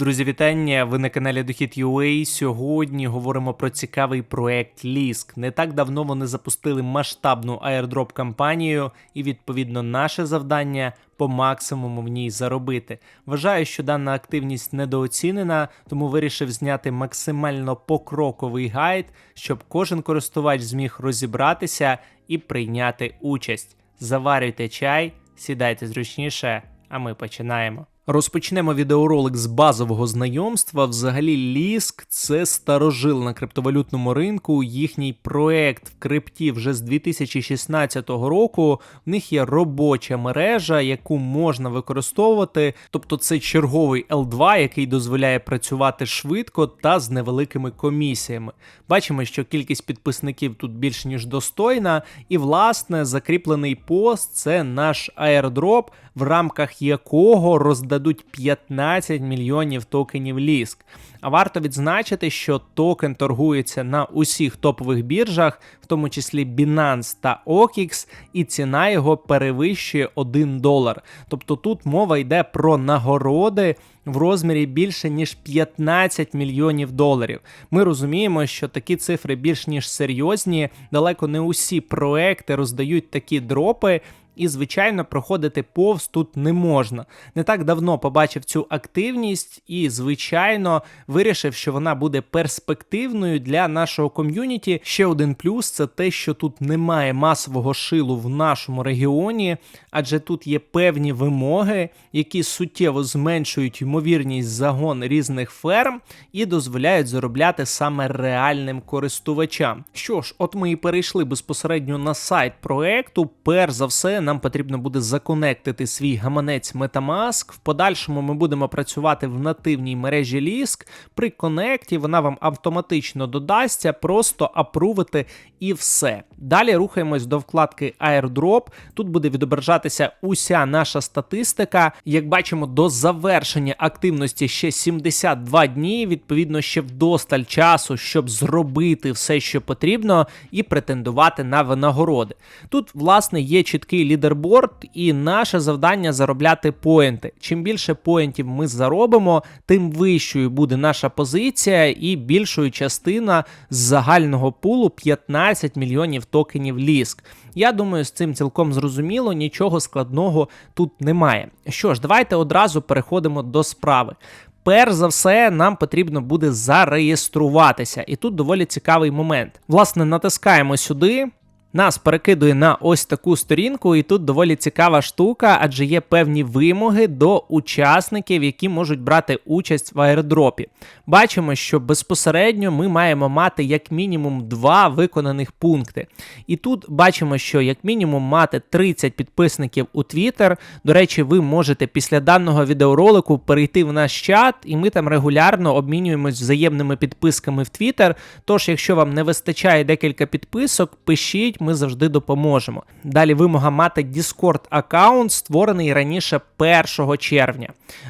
Друзі, вітання! Ви на каналі Дохід UA. Сьогодні говоримо про цікавий проект Ліск. Не так давно вони запустили масштабну airdrop кампанію, і відповідно наше завдання по максимуму в ній заробити. Вважаю, що дана активність недооцінена, тому вирішив зняти максимально покроковий гайд, щоб кожен користувач зміг розібратися і прийняти участь. Заварюйте чай, сідайте зручніше, а ми починаємо. Розпочнемо відеоролик з базового знайомства. Взагалі, Ліск це старожил на криптовалютному ринку. Їхній проект в крипті вже з 2016 року. В них є робоча мережа, яку можна використовувати. Тобто, це черговий L2, який дозволяє працювати швидко та з невеликими комісіями. Бачимо, що кількість підписників тут більш ніж достойна, і власне закріплений пост це наш аердроп, в рамках якого роздадуть 15 мільйонів токенів ліск. А варто відзначити, що токен торгується на усіх топових біржах, в тому числі Binance та OKX, і ціна його перевищує 1 долар. Тобто тут мова йде про нагороди. В розмірі більше ніж 15 мільйонів доларів. Ми розуміємо, що такі цифри більш ніж серйозні. Далеко не усі проекти роздають такі дропи. І, звичайно, проходити повз тут не можна. Не так давно побачив цю активність і, звичайно, вирішив, що вона буде перспективною для нашого ком'юніті. Ще один плюс це те, що тут немає масового шилу в нашому регіоні, адже тут є певні вимоги, які суттєво зменшують ймовірність загон різних ферм і дозволяють заробляти саме реальним користувачам. Що ж, от ми і перейшли безпосередньо на сайт проекту. Перш за все, нам потрібно буде законектити свій гаманець Metamask. В подальшому ми будемо працювати в нативній мережі Lisk. При конекті вона вам автоматично додасться, просто апрувити і все. Далі рухаємось до вкладки Airdrop. Тут буде відображатися уся наша статистика. Як бачимо, до завершення активності ще 72 дні. Відповідно, ще вдосталь часу, щоб зробити все, що потрібно, і претендувати на винагороди. Тут, власне, є чіткий лідерборд, і наше завдання заробляти поінти. Чим більше поінтів ми заробимо, тим вищою буде наша позиція, і більшою частина з загального пулу 15 мільйонів токенів ліск. Я думаю, з цим цілком зрозуміло, нічого складного тут немає. Що ж, давайте одразу переходимо до справи. Перш за все, нам потрібно буде зареєструватися, і тут доволі цікавий момент. Власне, натискаємо сюди. Нас перекидує на ось таку сторінку, і тут доволі цікава штука, адже є певні вимоги до учасників, які можуть брати участь в аеродропі. Бачимо, що безпосередньо ми маємо мати як мінімум два виконаних пункти. І тут бачимо, що як мінімум мати 30 підписників у Twitter. До речі, ви можете після даного відеоролику перейти в наш чат, і ми там регулярно обмінюємось взаємними підписками в Twitter. Тож, якщо вам не вистачає декілька підписок, пишіть ми завжди допоможемо. Далі вимога мати Discord аккаунт, створений раніше 1 червня.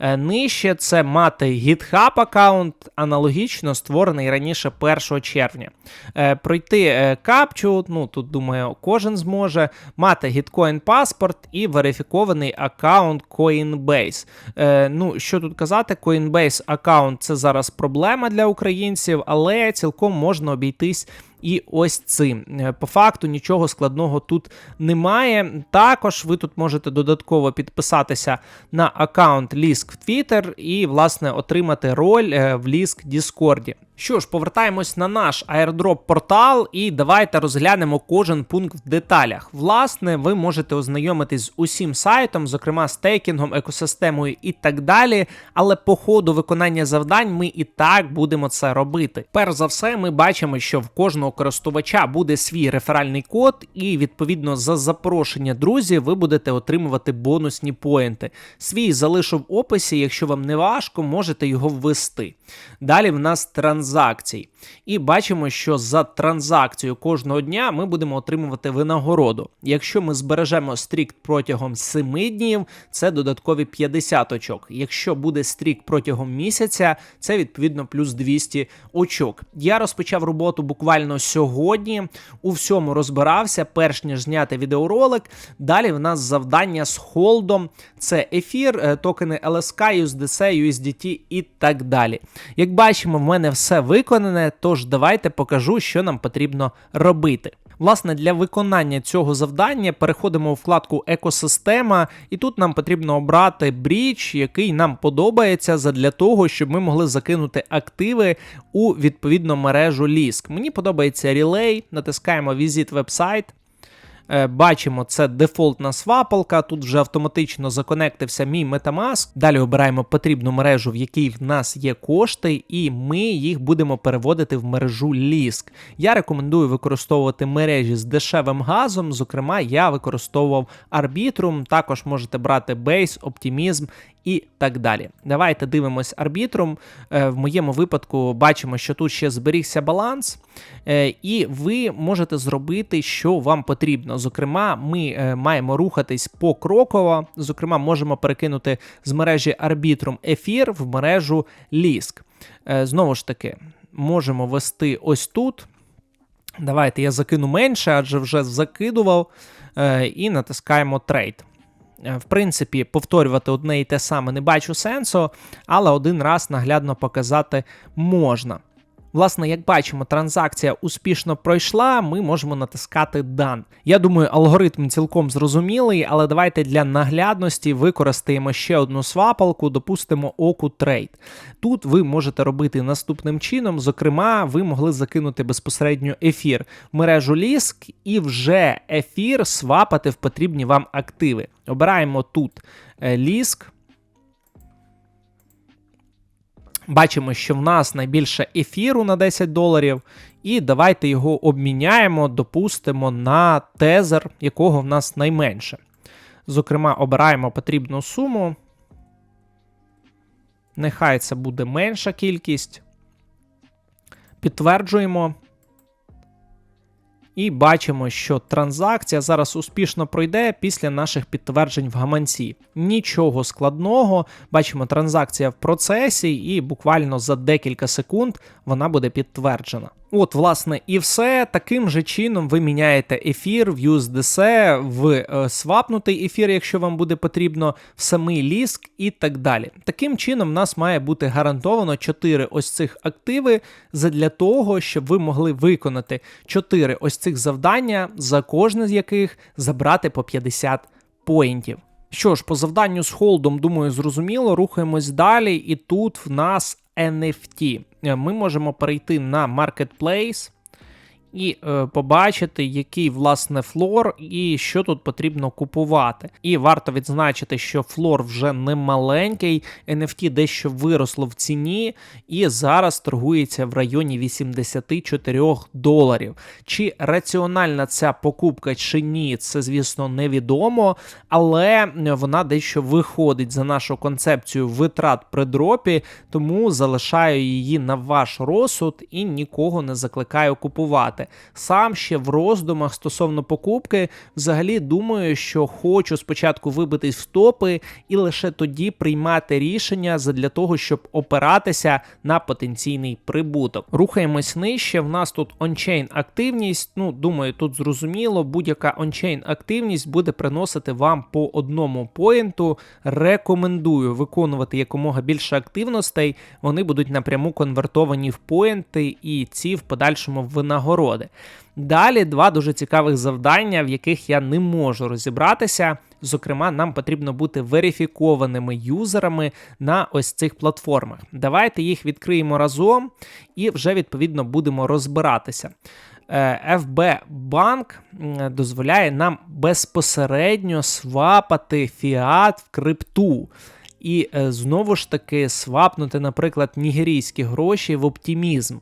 Е, нижче це мати GitHub аккаунт, аналогічно створений раніше 1 червня. Е, пройти е, капчу, ну тут думаю, кожен зможе, мати Gitcoin паспорт і верифікований аккаунт Coinbase. Ну, що тут казати, Coinbase аккаунт це зараз проблема для українців, але цілком можна обійтись. І ось цим. Е, по факту нічого складного тут немає. Також ви тут можете додатково підписатися на аккаунт Lisk в Twitter і, власне, отримати роль е, в Lisk Discord. Що ж, повертаємось на наш airdrop портал і давайте розглянемо кожен пункт в деталях. Власне, ви можете ознайомитись з усім сайтом, зокрема стейкінгом, екосистемою і так далі. Але по ходу виконання завдань ми і так будемо це робити. Перш за все, ми бачимо, що в кожного користувача буде свій реферальний код, і відповідно за запрошення друзів ви будете отримувати бонусні поінти. Свій залишу в описі, якщо вам не важко, можете його ввести. Далі в нас транзакція транзакцій. І бачимо, що за транзакцію кожного дня ми будемо отримувати винагороду. Якщо ми збережемо стрік протягом 7 днів, це додаткові 50 очок. Якщо буде стрік протягом місяця, це відповідно плюс 200 очок. Я розпочав роботу буквально сьогодні. У всьому розбирався, перш ніж зняти відеоролик. Далі в нас завдання з холдом: це ефір, е, токени LSK, USDC, USDT і так далі. Як бачимо, в мене все виконане, тож давайте покажу, що нам потрібно робити. Власне, для виконання цього завдання переходимо у вкладку Екосистема, і тут нам потрібно обрати бріч, який нам подобається, задля того, щоб ми могли закинути активи у відповідну мережу Ліск. Мені подобається релей, натискаємо візит вебсайт. Е, бачимо, це дефолтна свапалка. Тут вже автоматично законектився мій Metamask. Далі обираємо потрібну мережу, в якій в нас є кошти, і ми їх будемо переводити в мережу Lisk. Я рекомендую використовувати мережі з дешевим газом. Зокрема, я використовував Arbitrum, також можете брати Base, Optimism і так далі. Давайте дивимось арбітрум. Е, в моєму випадку бачимо, що тут ще зберігся баланс, е, і ви можете зробити, що вам потрібно. Зокрема, ми е, маємо рухатись покроково. Зокрема, можемо перекинути з мережі арбітрум ефір в мережу ліск. Знову ж таки, можемо вести ось тут. Давайте я закину менше, адже вже закидував, і натискаємо трейд. Е, в принципі, повторювати одне і те саме не бачу сенсу, але один раз наглядно показати можна. Власне, як бачимо, транзакція успішно пройшла, ми можемо натискати Done. Я думаю, алгоритм цілком зрозумілий, але давайте для наглядності використаємо ще одну свапалку, допустимо оку трейд. Тут ви можете робити наступним чином. Зокрема, ви могли закинути безпосередньо ефір в мережу Ліск і вже ефір свапати в потрібні вам активи. Обираємо тут Ліск. Бачимо, що в нас найбільше ефіру на 10 доларів, і давайте його обміняємо, допустимо, на тезер, якого в нас найменше. Зокрема, обираємо потрібну суму. Нехай це буде менша кількість. Підтверджуємо. І бачимо, що транзакція зараз успішно пройде після наших підтверджень в гаманці. Нічого складного, бачимо, транзакція в процесі, і буквально за декілька секунд вона буде підтверджена. От, власне, і все. Таким же чином ви міняєте ефір в USDC, в е, свапнутий ефір, якщо вам буде потрібно, в самий ліск і так далі. Таким чином, в нас має бути гарантовано 4 ось цих активи для того, щоб ви могли виконати 4 ось цих завдання, за кожне з яких забрати по 50 поінтів. Що ж, по завданню з холдом, думаю, зрозуміло, рухаємось далі, і тут в нас NFT. Ми можемо перейти на Marketplace і е, побачити, який власне флор і що тут потрібно купувати. І варто відзначити, що флор вже не маленький, NFT дещо виросло в ціні, і зараз торгується в районі 84 доларів. Чи раціональна ця покупка чи ні, це, звісно, невідомо, але вона дещо виходить за нашу концепцію витрат при дропі, тому залишаю її на ваш розсуд і нікого не закликаю купувати купувати. Сам ще в роздумах стосовно покупки, взагалі думаю, що хочу спочатку вибитись в стопи і лише тоді приймати рішення для того, щоб опиратися на потенційний прибуток. Рухаємось нижче. В нас тут ончейн активність. Ну, думаю, тут зрозуміло, будь-яка ончейн активність буде приносити вам по одному поінту. Рекомендую виконувати якомога більше активностей. Вони будуть напряму конвертовані в поінти, і ці в подальшому винагороди пригоди. Далі два дуже цікавих завдання, в яких я не можу розібратися. Зокрема, нам потрібно бути верифікованими юзерами на ось цих платформах. Давайте їх відкриємо разом і вже відповідно будемо розбиратися. FB е, банк дозволяє нам безпосередньо свапати фіат в крипту. І е, знову ж таки свапнути, наприклад, нігерійські гроші в оптимізм.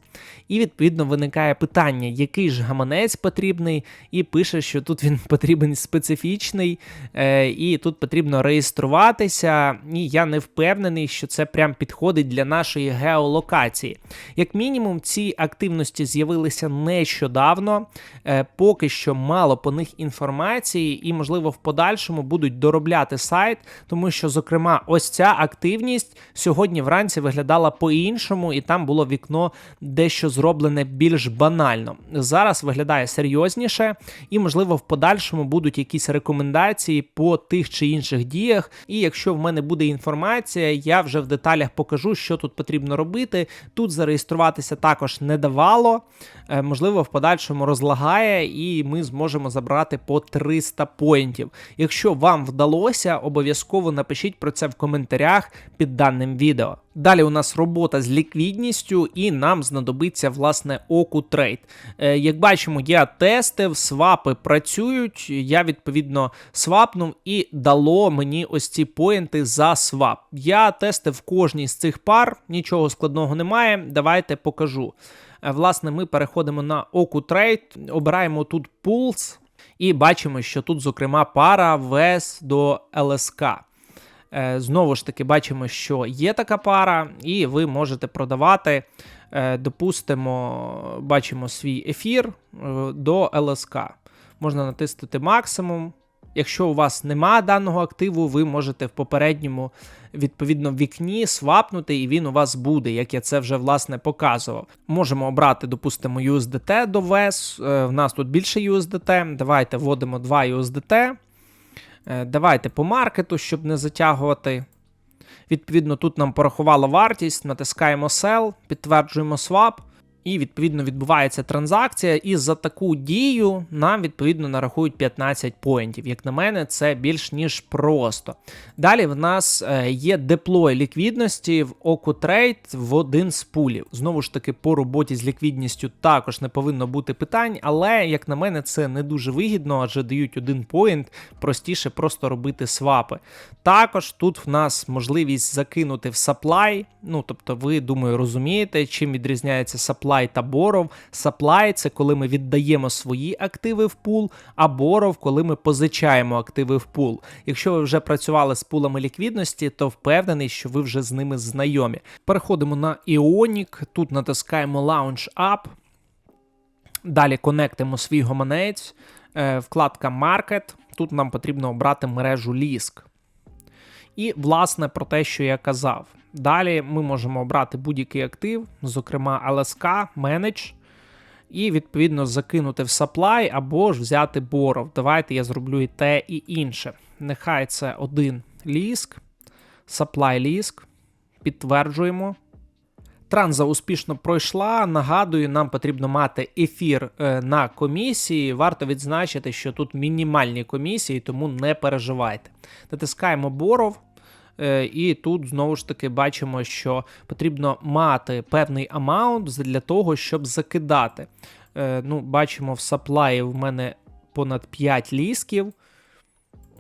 І відповідно виникає питання, який ж гаманець потрібний, і пише, що тут він потрібен специфічний, е, і тут потрібно реєструватися. І я не впевнений, що це прям підходить для нашої геолокації. Як мінімум, ці активності з'явилися нещодавно, е, поки що мало по них інформації, і, можливо, в подальшому будуть доробляти сайт, тому що, зокрема, ось ця активність сьогодні вранці виглядала по-іншому, і там було вікно дещо зроблене більш банально. Зараз виглядає серйозніше, і, можливо, в подальшому будуть якісь рекомендації по тих чи інших діях. І якщо в мене буде інформація, я вже в деталях покажу, що тут потрібно робити. Тут зареєструватися також не давало. Е, Можливо, в подальшому розлагає, і ми зможемо забрати по 300 поінтів. Якщо вам вдалося, обов'язково напишіть про це в коментарях під даним відео. Далі у нас робота з ліквідністю, і нам знадобиться власне оку трейд. Як бачимо, я тестив, свапи працюють. Я відповідно свапнув і дало мені ось ці поінти за свап. Я тестив кожній з цих пар, нічого складного немає. Давайте покажу. Е, Власне, ми переходимо на оку трейд, обираємо тут Pulse, і бачимо, що тут, зокрема, пара VS до ЛСК. Е, Знову ж таки, бачимо, що є така пара, і ви можете продавати, е, допустимо, бачимо свій ефір е, до ЛСК. Можна натиснути максимум. Якщо у вас нема даного активу, ви можете в попередньому відповідно вікні свапнути, і він у вас буде, як я це вже власне показував. Можемо обрати, допустимо, USDT до. Е, В нас тут більше USDT. Давайте вводимо 2 USDT. Е, Давайте по маркету, щоб не затягувати. Відповідно, тут нам порахувала вартість, натискаємо Sell, підтверджуємо swap, і відповідно відбувається транзакція. І за таку дію нам відповідно нарахують 15 поінтів. Як на мене, це більш ніж просто. Далі в нас е, є деплой ліквідності в OkuTrade в один з пулів. Знову ж таки, по роботі з ліквідністю також не повинно бути питань, але як на мене, це не дуже вигідно, адже дають один поінт, простіше просто робити свапи. Також тут в нас можливість закинути в supply. Ну тобто, ви думаю, розумієте, чим відрізняється supply та боров. Supply – це коли ми віддаємо свої активи в пул, а боров, коли ми позичаємо активи в пул. Якщо ви вже працювали з пулами ліквідності, то впевнений, що ви вже з ними знайомі. Переходимо на Ionic, тут натискаємо Launch Up. Далі конектимо свій гаманець, е, вкладка Market. Тут нам потрібно обрати мережу Lisk. І, власне, про те, що я казав. Далі ми можемо обрати будь-який актив, зокрема LSK, Manage, і відповідно закинути в supply або ж взяти боров. Давайте я зроблю і те, і інше. Нехай це один ліск, supply ліск. Підтверджуємо. Транза успішно пройшла. Нагадую, нам потрібно мати ефір е, на комісії. Варто відзначити, що тут мінімальні комісії, тому не переживайте. Натискаємо боров. Е, І тут знову ж таки бачимо, що потрібно мати певний амаунт для того, щоб закидати. Е, Ну, Бачимо, в саплаї в мене понад 5 лісків,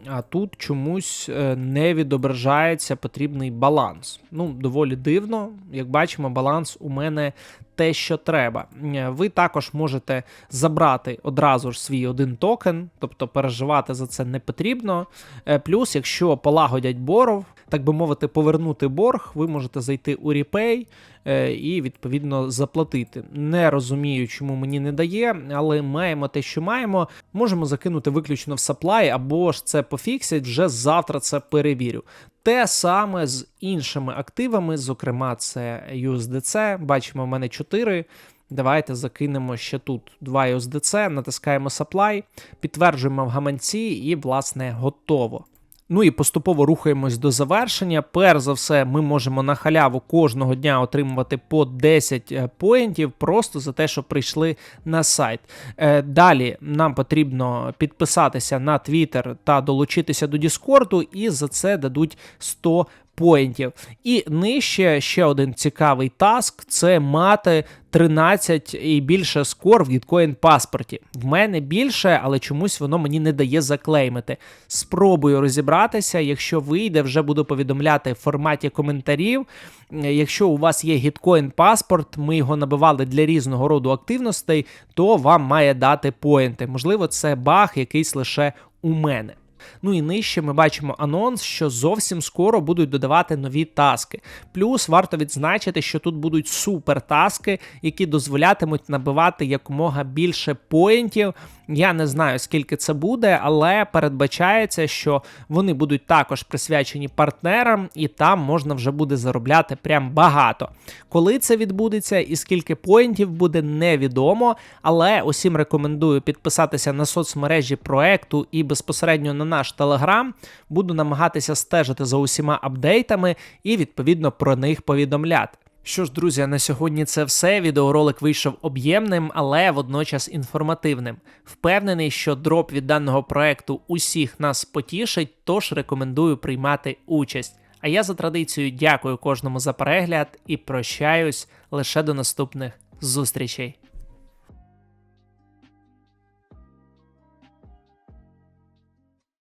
а тут чомусь е, не відображається потрібний баланс. Ну, доволі дивно. Як бачимо, баланс у мене те, що треба. Ви також можете забрати одразу ж свій один токен, тобто переживати за це не потрібно. Е, Плюс, якщо полагодять боров, так би мовити, повернути борг, ви можете зайти у Repay е, і відповідно заплатити. Не розумію, чому мені не дає, але маємо те, що маємо. Можемо закинути виключно в supply, або ж це пофіксять, вже завтра це перевірю. Те саме з іншими активами, зокрема, це USDC. Бачимо, в мене 4. Давайте закинемо ще тут 2 USDC, натискаємо supply, підтверджуємо в гаманці і, власне, готово. Ну і поступово рухаємось до завершення. Перш за все, ми можемо на халяву кожного дня отримувати по 10 е, поінтів просто за те, що прийшли на сайт. Е, Далі нам потрібно підписатися на Twitter та долучитися до Діскорду, і за це дадуть 100 поінтів. І нижче ще один цікавий таск це мати 13 і більше скор в Gitcoin паспорті. В мене більше, але чомусь воно мені не дає заклеймити. Спробую розібратися. Якщо вийде, вже буду повідомляти в форматі коментарів. Якщо у вас є Gitcoin паспорт, ми його набивали для різного роду активностей, то вам має дати поінти. Можливо, це баг якийсь лише у мене. Ну і нижче ми бачимо анонс, що зовсім скоро будуть додавати нові таски. Плюс варто відзначити, що тут будуть супер таски, які дозволятимуть набивати якомога більше поінтів. Я не знаю, скільки це буде, але передбачається, що вони будуть також присвячені партнерам, і там можна вже буде заробляти прям багато. Коли це відбудеться і скільки поінтів буде, невідомо. Але усім рекомендую підписатися на соцмережі проекту і безпосередньо на наш телеграм. Буду намагатися стежити за усіма апдейтами і відповідно про них повідомляти. Що ж, друзі, на сьогодні це все. Відеоролик вийшов об'ємним, але водночас інформативним. Впевнений, що дроп від даного проекту усіх нас потішить, тож рекомендую приймати участь. А я за традицією дякую кожному за перегляд і прощаюсь лише до наступних зустрічей.